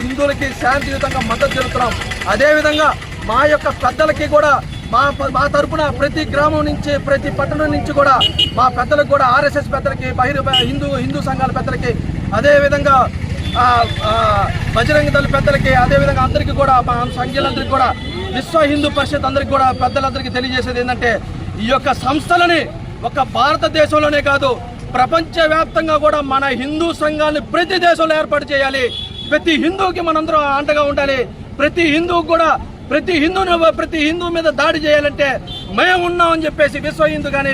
హిందువులకి శాంతియుతంగా మద్దతు తెలుపుతున్నాం. అదే విధంగా మా యొక్క పెద్దలకి కూడా మా మా తరపున ప్రతి గ్రామం నుంచి ప్రతి పట్టణం నుంచి కూడా మా పెద్దలకు కూడా ఆర్ఎస్ఎస్ పెద్దలకి బహిర్ హిందూ హిందూ సంఘాల పెద్దలకి అదే విధంగా ఆ, ఆ, బజరంగ దళ పెద్దలకి అదే విధంగా అందరికీ కూడా మా సంఘాలందరికీ కూడా విశ్వ హిందూ పరిషత్ అందరికీ కూడా పెద్దలందరికీ తెలియజేసేది ఏంటంటే ఈ యొక్క సంస్థలని ఒక భారతదేశంలోనే కాదు ప్రపంచవ్యాప్తంగా కూడా మన హిందూ సంఘాన్ని ప్రతి దేశంలో ఏర్పాటు చేయాలి. ప్రతి హిందూకి మనందరం అండగా ఉండాలి. ప్రతి హిందువుకు కూడా ప్రతి హిందువుని ప్రతి హిందూ మీద దాడి చేయాలంటే మేము ఉన్నామని చెప్పేసి విశ్వ హిందూ కానీ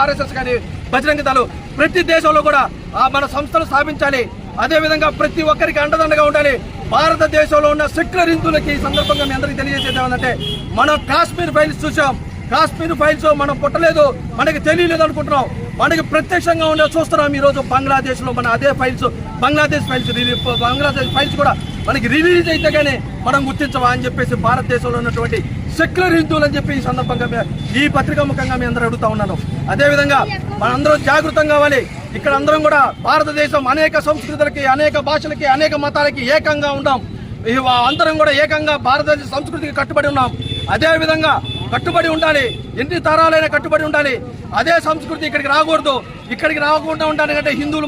ఆర్ఎస్ఎస్ కానీ బజరంగ దళం ప్రతి దేశంలో కూడా ఆ మన సంస్థలు స్థాపించాలి. అదేవిధంగా ప్రతి ఒక్కరికి అండదండగా ఉండాలి. భారతదేశంలో ఉన్న సెక్యులర్ హిందువులకి ఈ సందర్భంగా మీ అందరికీ తెలియజేసేది ఏమంటే మనం కాశ్మీర్ ఫైల్స్ చూసాం కాశ్మీర్ ఫైల్స్ మనం పుట్టలేదు. మనకి తెలియలేదు అనుకుంటున్నాం. మనకి ప్రత్యక్షంగా ఉండే చూస్తున్నాం ఈ రోజు మన అదే files Bangladesh files relief Bangladesh files కూడా మనకి రిలీజ్ అయితే కానీ మనం గుర్తించవా అని చెప్పేసి భారతదేశంలో ఉన్నటువంటి సెక్యులర్ హిందువులు అని చెప్పి ఈ సందర్భంగా ఈ పత్రికా ముఖంగా మీ అందరూ అడుగుతా ఉన్నాను. అదేవిధంగా మనందరూ మనందరం జాగృతం కావాలి. ఇక్కడ అందరం కూడా భారతదేశం అనేక సంస్కృతులకి అనేక భాషలకి అనేక మతాలకి ఏకంగా ఉన్నాం అందరం కూడా ఏకంగా భారతదేశ సంస్కృతికి కట్టుబడి ఉన్నాం. అదేవిధంగా కట్టుబడి ఉండాలి. ఎన్ని తరాలైనా కట్టుబడి ఉండాలి. అదే సంస్కృతి ఇక్కడికి రాకూడదు. ఇక్కడికి రాకుండా ఉండాలి అంటే హిందువులు